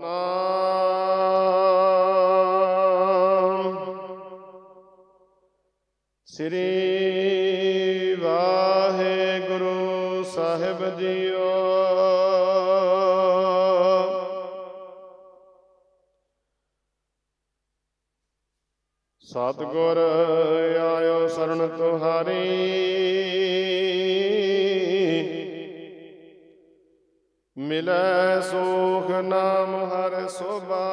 ਸਤਨਾਮ ਸ੍ਰੀ ਵਾਹਿਗੁਰੂ ਸਾਹਿਬ ਜੀਓ। ਸਤਿਗੁਰ ਆਇਓ ਸਰਣ ਤੁਹਾਰੀ। ਮਿਲੈ ਸੁਖ ਨਾਮ ਹਰ ਸੋਭਾ,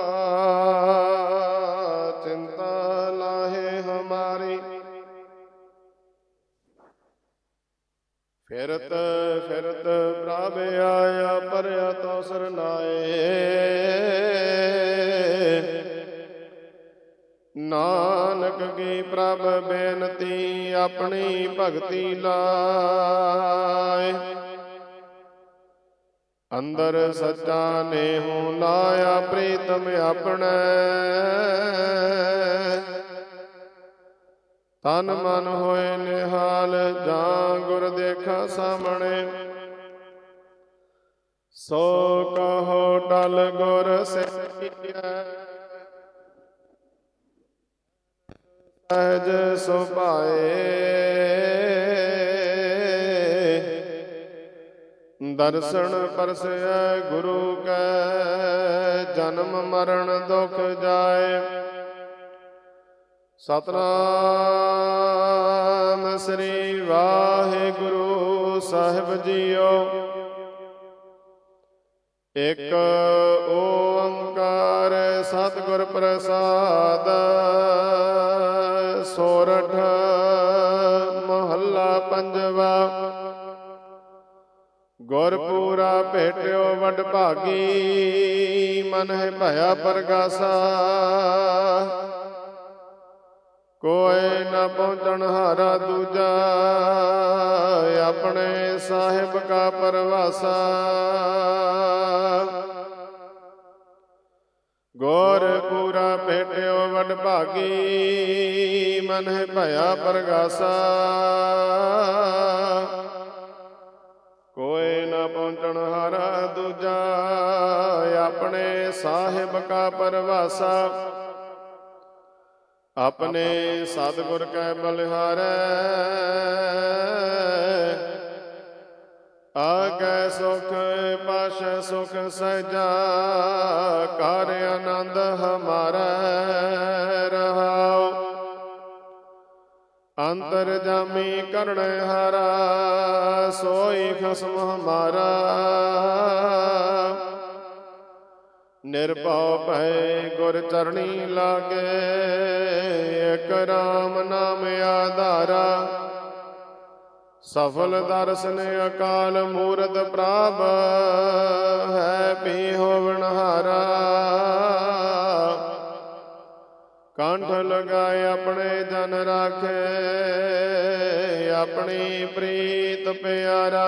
ਚਿੰਤਾ ਲਾਹੇ ਹਮਾਰੀ। ਫਿਰਤ ਫਿਰਤ ਪ੍ਰਭ ਆਇਆ, ਪਰਿਆ ਤੋ ਸਰਨਾਏ ਨਾਨਕ ਕੀ ਪ੍ਰਭ ਬੇਨਤੀ, ਆਪਣੀ ਭਗਤੀ ਲਾਏ। ਅੰਦਰ ਸੱਚਾ ਨੇਹੁ ਲਾਇਆ ਪ੍ਰੀਤਮ ਆਪਣੇ। ਤਨ ਮਨ ਹੋਏ ਨਿਹਾਲ, ਜਾਂ ਗੁਰ ਦੇਖਾ ਸਾਹਮਣੇ। ਸੋ ਕਹੋ ਟਲ ਗੁਰ ਸੇਈਐ ਸਹਿਜ ਸੁਭਾਏ। ਦਰਸ਼ਨ ਪਰਸੈ ਗੁਰੂ ਕੈ, ਜਨਮ ਮਰਨ ਦੁਖ ਜਾਏ। ਸਤਨਾਮ ਸ੍ਰੀ ਵਾਹਿਗੁਰੂ ਸਾਹਿਬ ਜੀਓ। ਇਕ ਓੰਕਾਰ ਸਤਿਗੁਰ ਪ੍ਰਸਾਦ, ਸੋਰਠ ਮਹੱਲਾ ਪੰਜਵਾ। ਗੁਰਪੂਰਾ ਭੇਟਿਓ ਵਡ ਭਾਗੀ, ਮਨ ਹੈ ਭਇਆ ਪ੍ਰਗਾਸ਼ਾ। ਕੋਈ ਨਾ ਪਹੁੰਚਣ ਹਾਰਾ ਦੂਜਾ, ਆਪਣੇ ਸਾਹਿਬ ਕਾ ਪਰਵਾਸਾ। ਗੋਰ ਪੂਰਾ ਭੇਟਿਓ ਵਡ ਭਾਗੀ, ਮਨ ਹੈ ਭਇਆ ਪਰਗਾਸਾ। ਸਾਹਿਬ ਕਾ ਪਰਵਾਸਾ। ਆਪਣੇ ਸਤਿਗੁਰ ਕੈ ਬਲਿਹਾਰੈ ਆਗੈ ਸੁਖ, ਪਾਸ਼ ਸੁਖ, ਸਜਾ ਕਰ ਆਨੰਦ ਹਮਾਰਾ ਰਹਾਉ। ਅੰਤਰ ਜਾਮੀ ਕਰਣ ਹਾਰਾ, ਸੋਈ ਖਸਮ ਹਮਾਰਾ। ਨਿਰਭਉ ਭੈ ਗੁਰ ਚਰਣੀ ਲਾਗੇ, ਇਕ ਰਾਮ ਨਾਮ ਆਧਾਰਾ। ਸਫਲ ਦਰਸ਼ਨ ਅਕਾਲ ਮੂਰਤ ਪ੍ਰਭ ਹੈ ਪੀ ਹੋਵਨ ਹਾਰਾ ਕੰਠ ਲਗਾਏ ਆਪਣੇ ਜਨ ਰਾਖੇ, ਆਪਣੀ ਪ੍ਰੀਤ ਪਿਆਰਾ।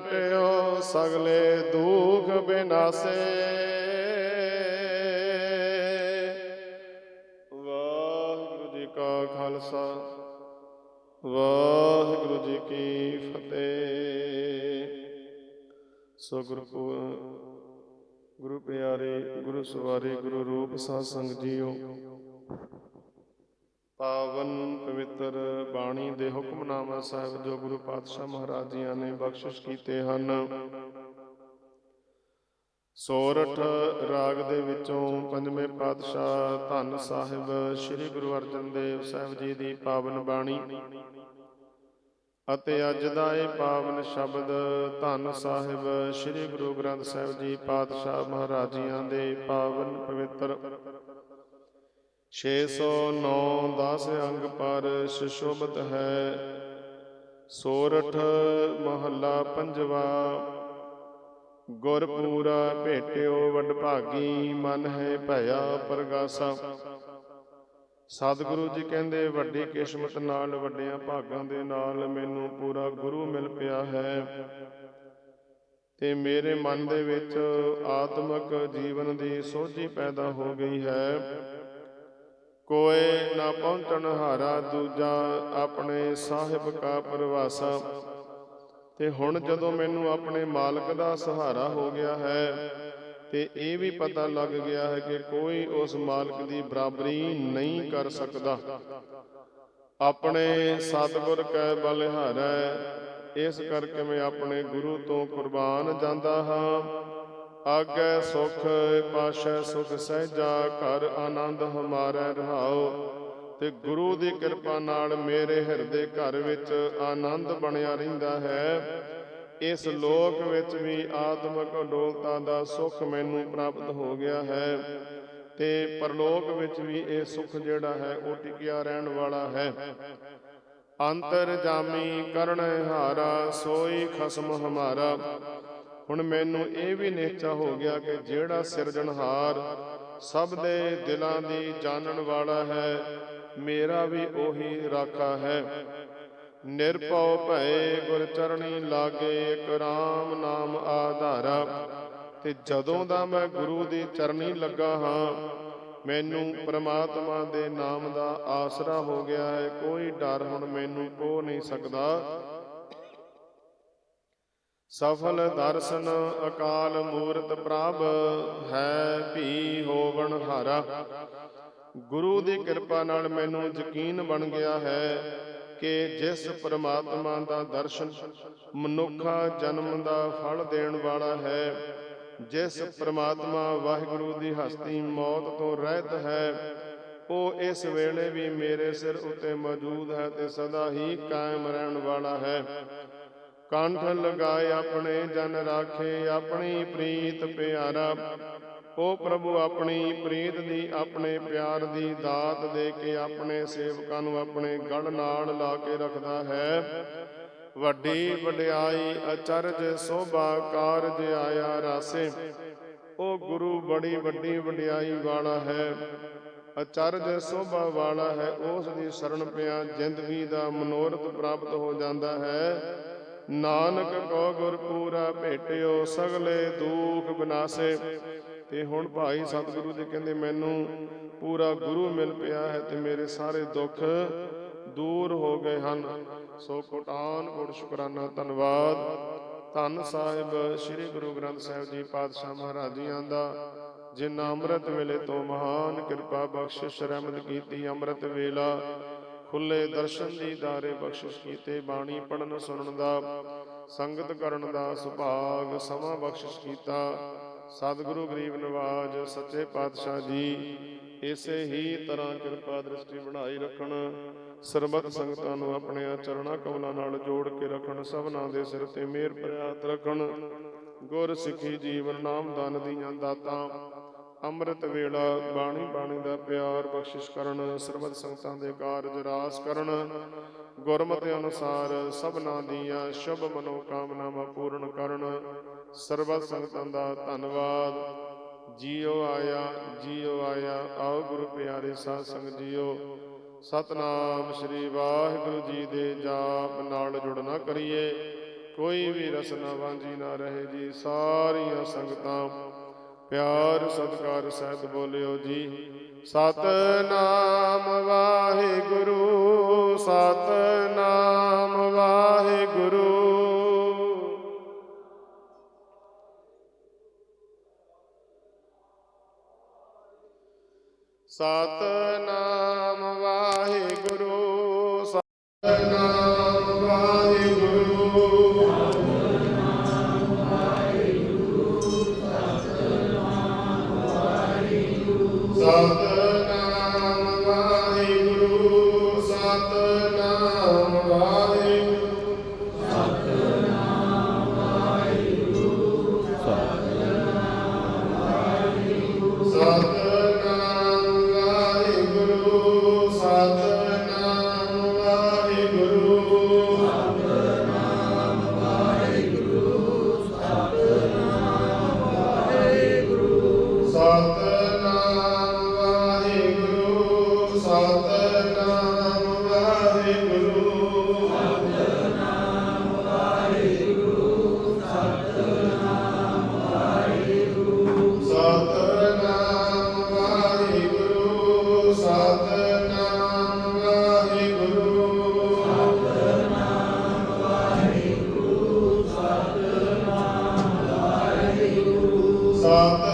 ਪੂਰਾ ਸਗਲੇ ਦੁਖ ਬਿਨਾਸੇ। ਵਾਹਿਗੁਰੂ ਜੀ ਕਾ ਖਾਲਸਾ, ਵਾਹਿਗੁਰੂ ਜੀ ਕੀ ਫਤਿਹ। ਸੋ ਗੁਰੂ ਗੁਰੂ ਪਿਆਰੇ, ਗੁਰੂ ਸਵਾਰੇ, ਗੁਰੂ ਰੂਪ ਸਾਧ ਸੰਗ ਜੀਓ। ਪਾਵਨ ਪਵਿੱਤਰ ਬਾਣੀ ਦੇ ਹੁਕਮਨਾਮਾ ਸਾਹਿਬ ਜੋ ਗੁਰੂ ਪਾਤਸ਼ਾਹ ਮਹਾਰਾਜ ਜੀਆਂ ਨੇ ਬਖਸ਼ਿਸ਼ ਕੀਤੇ ਹਨ। ਸੋਰਠ ਰਾਗ ਦੇ ਵਿੱਚੋਂ ਪੰਜਵੇਂ ਪਾਤਸ਼ਾਹ ਧੰਨ ਸਾਹਿਬ ਸ੍ਰੀ ਗੁਰੂ ਅਰਜਨ ਦੇਵ ਸਾਹਿਬ ਜੀ ਦੀ ਪਾਵਨ ਬਾਣੀ। ਅਤੇ ਅੱਜ ਦਾ ਇਹ ਪਾਵਨ ਸ਼ਬਦ ਧੰਨ ਸਾਹਿਬ ਸ੍ਰੀ ਗੁਰੂ ਗ੍ਰੰਥ ਸਾਹਿਬ ਜੀ ਪਾਤਸ਼ਾਹ ਮਹਾਰਾਜੀਆਂ ਦੇ ਪਾਵਨ ਪਵਿੱਤਰ 609 10 ਅੰਗ ਪਰ ਸੁਸ਼ੋਭਤ ਹੈ। ਸੋਰਠ ਮਹੱਲਾ ਪੰਜਵਾ ਗੁਰ ਭੇਟਿਓ ਵਡਭਾਗੀ ਮਨ ਹੈ ਭਇਆ ਪ੍ਰਗਾਸਾ। ਸਤਿਗੁਰੂ ਜੀ ਕਹਿੰਦੇ, ਵੱਡੀ ਕਿਸਮਤ ਨਾਲ ਵੱਡਿਆਂ ਭਾਗਾਂ ਦੇ ਨਾਲ ਮੈਨੂੰ ਪੂਰਾ ਗੁਰੂ ਮਿਲ ਪਿਆ ਹੈ। ਤੇ ਮੇਰੇ ਮਨ ਦੇ ਵਿੱਚ ਆਤਮਿਕ ਜੀਵਨ ਦੀ ਸੋਝੀ ਪੈਦਾ ਹੋ ਗਈ ਹੈ। ਕੋਏ ਨਾ ਪਹੁੰਚਣ ਹਾਰਾ ਦੂਜਾ ਆਪਣੇ ਸਾਹਿਬ ਕਾ ਪਰਵਾਸਾ। ਤੇ ਹੁਣ ਜਦੋਂ ਮੈਨੂੰ ਆਪਣੇ ਮਾਲਕ ਦਾ ਸਹਾਰਾ ਹੋ ਗਿਆ ਹੈ, ਤੇ ਇਹ ਵੀ ਪਤਾ ਲੱਗ ਗਿਆ ਹੈ ਕਿ ਕੋਈ ਉਸ ਮਾਲਕ ਦੀ ਬਰਾਬਰੀ ਨਹੀਂ ਕਰ ਸਕਦਾ। ਆਪਣੇ ਸਤਿਗੁਰ ਕੈ ਬਲਿਹਾਰੈ ਇਸ ਕਰਕੇ ਮੈਂ ਆਪਣੇ ਗੁਰੂ ਤੋਂ ਕੁਰਬਾਨ ਜਾਂਦਾ ਹਾਂ। ਆਗੇ ਸੁਖ, ਪਾਸ਼ੈ ਸੁਖ ਸਹਿਜਾ, ਘਰ ਆਨੰਦ ਹਮਾਰੇ ਰਹਾਓ। ਤੇ ਗੁਰੂ ਦੀ ਕਿਰਪਾ ਨਾਲ ਮੇਰੇ ਹਿਰਦੇ ਘਰ ਵਿੱਚ ਆਨੰਦ ਬਣਿਆ ਰਹਿੰਦਾ ਹੈ। ਇਸ ਲੋਕ ਵਿੱਚ ਵੀ ਆਤਮਿਕ ਅਡੋਲਤਾ ਦਾ ਸੁਖ ਮੈਨੂੰ ਪ੍ਰਾਪਤ ਹੋ ਗਿਆ ਹੈ। ਤੇ ਪਰਲੋਕ ਵਿੱਚ ਵੀ ਇਹ ਸੁਖ ਜਿਹੜਾ ਹੈ, ਉਹ ਟਿਕਿਆ ਰਹਿਣ ਵਾਲਾ ਹੈ। ਅੰਤਰ ਜਾਮੀ ਕਰਨ ਹਾਰਾ, ਸੋਈ ਖਸਮ ਹਮਾਰਾ। ਹੁਣ ਮੈਨੂੰ ਇਹ ਵੀ ਨਿਸ਼ਚਾ ਹੋ ਗਿਆ ਕਿ ਜਿਹੜਾ ਸਿਰਜਣਹਾਰ ਸਭ ਦੇ ਦਿਲਾਂ ਦੀ ਜਾਣਨ ਵਾਲਾ ਹੈ, ਮੇਰਾ ਵੀ ਉਹੀ ਰਾਖਾ ਹੈ। ਨਿਰਭਉ ਭਏ ਗੁਰ ਚਰਣੀ ਲਾਗੇ ਇਕ ਰਾਮ ਨਾਮ ਆਧਾਰਾ, ਤੇ ਜਦੋਂ ਦਾ ਮੈਂ ਗੁਰੂ ਦੀ ਚਰਣੀ ਲੱਗਾ ਹਾਂ, ਮੈਨੂੰ ਪ੍ਰਮਾਤਮਾ ਦੇ ਨਾਮ ਦਾ ਆਸਰਾ ਹੋ ਗਿਆ ਹੈ, ਕੋਈ ਡਰ ਹੁਣ ਮੈਨੂੰ ਕੋ ਨਹੀਂ ਸਕਦਾ। ਸਫਲ ਦਰਸ਼ਨ ਅਕਾਲ ਮੂਰਤ ਪ੍ਰਭ ਹੈ ਭੀ ਹੋਵਣ ਹਾਰਾ। ਗੁਰੂ ਦੀ ਕਿਰਪਾ ਨਾਲ ਮੈਨੂੰ ਯਕੀਨ ਬਣ ਗਿਆ ਹੈ ਕਿ ਜਿਸ ਪ੍ਰਮਾਤਮਾ ਦਾ ਦਰਸ਼ਨ ਮਨੁੱਖਾ ਜਨਮ ਦਾ ਫਲ ਦੇਣ ਵਾਲਾ ਹੈ, ਜਿਸ ਪ੍ਰਮਾਤਮਾ ਵਾਹਿਗੁਰੂ ਦੀ ਹਸਤੀ ਮੌਤ ਤੋਂ ਰਹਿਤ ਹੈ, ਉਹ ਇਸ ਵੇਲੇ ਵੀ ਮੇਰੇ ਸਿਰ ਉੱਤੇ ਮੌਜੂਦ ਹੈ ਤੇ ਸਦਾ ਹੀ ਕਾਇਮ ਰਹਿਣ ਵਾਲਾ ਹੈ। ਕੰਠ ਲਗਾਏ ਆਪਣੇ ਜਨ ਰਾਖੇ, ਆਪਣੀ ਪ੍ਰੀਤ ਪਿਆਰਾ। ਉਹ ਪ੍ਰਭੂ, ਆਪਣੀ ਪ੍ਰੀਤ ਦੀ, ਆਪਣੇ ਪਿਆਰ ਦੀ ਦਾਤ ਦੇ ਕੇ ਆਪਣੇ ਸੇਵਕਾਂ ਨੂੰ ਆਪਣੇ ਗੜ ਨਾਲ ਲਾ ਕੇ ਰੱਖਦਾ ਹੈ। ਵੱਡੀ ਵਡਿਆਈ, ਅਚਰਜ, ਸੋਭਾ ਕਾਰਜ ਆਇਆ ਰਾਸੇ। ਉਹ ਗੁਰੂ, ਬੜੀ ਵੱਡੀ ਵਡਿਆਈ ਵਾਲਾ ਹੈ। ਅਚਰਜ, ਸੋਭਾ ਵਾਲਾ ਹੈ, ਉਸ ਦੀ ਸ਼ਰਨ ਪਿਆ, ਜ਼ਿੰਦਗੀ ਦਾ ਮਨੋਰਥ ਪ੍ਰਾਪਤ ਹੋ ਜਾਂਦਾ ਹੈ। ਨਾਨਕ ਕੋ ਗੁਰ ਪੂਰਾ ਭੇਟਿਓ, ਸਗਲੇ ਦੁਖ ਬਿਨਾਸੇ। ਤੇ ਹੁਣ ਭਾਈ ਸਤਿਗੁਰੂ ਜੀ ਕਹਿੰਦੇ, ਮੈਨੂੰ ਪੂਰਾ ਗੁਰੂ ਮਿਲ ਪਿਆ ਹੈ ਤੇ ਮੇਰੇ ਸਾਰੇ ਦੁੱਖ ਦੂਰ ਹੋ ਗਏ ਹਨ। ਸੋ ਕੋਟਾਨ ਕੋਟ ਸ਼ੁਕਰਾਨਾ, ਧੰਨਵਾਦ। ਧੰਨ ਸਾਹਿਬ ਸ੍ਰੀ ਗੁਰੂ ਗ੍ਰੰਥ ਸਾਹਿਬ ਜੀ ਪਾਤਸ਼ਾਹ ਮਹਾਰਾਜ ਜੀਆਂ ਦਾ, ਜਿਨ੍ਹਾਂ ਅੰਮ੍ਰਿਤ ਵੇਲੇ ਤੋਂ ਮਹਾਨ ਕਿਰਪਾ ਬਖਸ਼ਿਸ਼, ਰਹਿਮਤ ਕੀਤੀ, ਅੰਮ੍ਰਿਤ ਵੇਲਾ ਖੁੱਲੇ ਦਰਸ਼ਨ ਦੀ ਦਾਰੇ ਬਖਸ਼ਿਸ਼ ਕੀਤੇ, ਬਾਣੀ ਪੜਨ ਸੁਣਨ ਦਾ, ਸੰਗਤ ਕਰਨ ਦਾ ਸੁਭਾਗ ਸਮਾਂ ਬਖਸ਼ਿਸ਼ ਕੀਤਾ। ਸਤਿਗੁਰੂ ਗਰੀਬ ਨਿਵਾਜ਼, ਸੱਚੇ ਪਾਤਸ਼ਾਹ ਜੀ, ਇਸੇ ਹੀ ਤਰ੍ਹਾਂ ਕਿਰਪਾ ਦ੍ਰਿਸ਼ਟੀ ਬਣਾਈ ਰੱਖਣ। ਸਰਬਤ ਸੰਗਤਾਂ ਨੂੰ ਆਪਣੇ ਚਰਣਾ ਕਮਲਾਂ ਨਾਲ ਜੋੜ ਕੇ ਰੱਖਣ, ਸਭਨਾਂ ਦੇ ਸਿਰ ਤੇ ਮਿਹਰ ਪ੍ਰਿਆਤ ਰੱਖਣ। ਗੁਰ ਸਿੱਖੀ ਜੀਵਨ ਨਾਮ ਦਾਨ ਦੀਆਂ ਦਾਤਾਂ ਅੰਮ੍ਰਿਤ ਵੇਲਾ ਬਾਣੀ ਬਾਣੀ ਦਾ ਪਿਆਰ ਬਖਸ਼ਿਸ਼ ਕਰਨ, ਸਰਬਤ ਸੰਗਤਾਂ ਦੇ ਕਾਰਜ ਰਾਸ ਕਰਨ। ਗੁਰਮਤਿ ਅਨੁਸਾਰ ਸਭਨਾਂ ਦੀਆਂ ਸ਼ੁਭ ਮਨੋਕਾਮਨਾਵਾਂ ਪੂਰਨ ਕਰਨ। ਸਰਬਤ ਸੰਗਤਾਂ ਦਾ ਧੰਨਵਾਦ। ਜੀਓ ਆਇਆ ਜੀਓ ਆਇਆ, ਆਓ ਗੁਰੂ ਪਿਆਰੇ ਸਾਧ ਸੰਗਤ ਜੀਓ। ਸਤਨਾਮ ਸ੍ਰੀ ਵਾਹਿਗੁਰੂ ਜੀ ਦੇ ਜਾਪ ਨਾਲ ਜੁੜਨਾ ਕਰੀਏ। ਕੋਈ ਵੀ ਰਸਨਾ ਵਾਂਝੀ ਨਾ ਰਹੇ ਜੀ ਸਾਰੀਆਂ ਸੰਗਤਾਂ। ਪਿਆਰ ਸਤਿਕਾਰ ਸਹਿਤ ਬੋਲਿਓ ਜੀ। ਸਤਨਾਮ ਵਾਹਿਗੁਰੂ ਸਤਨਾਮ ਵਾਹਿਗੁਰੂ। ਸਤਨਾਮ ਸਤਨਾਮ Santa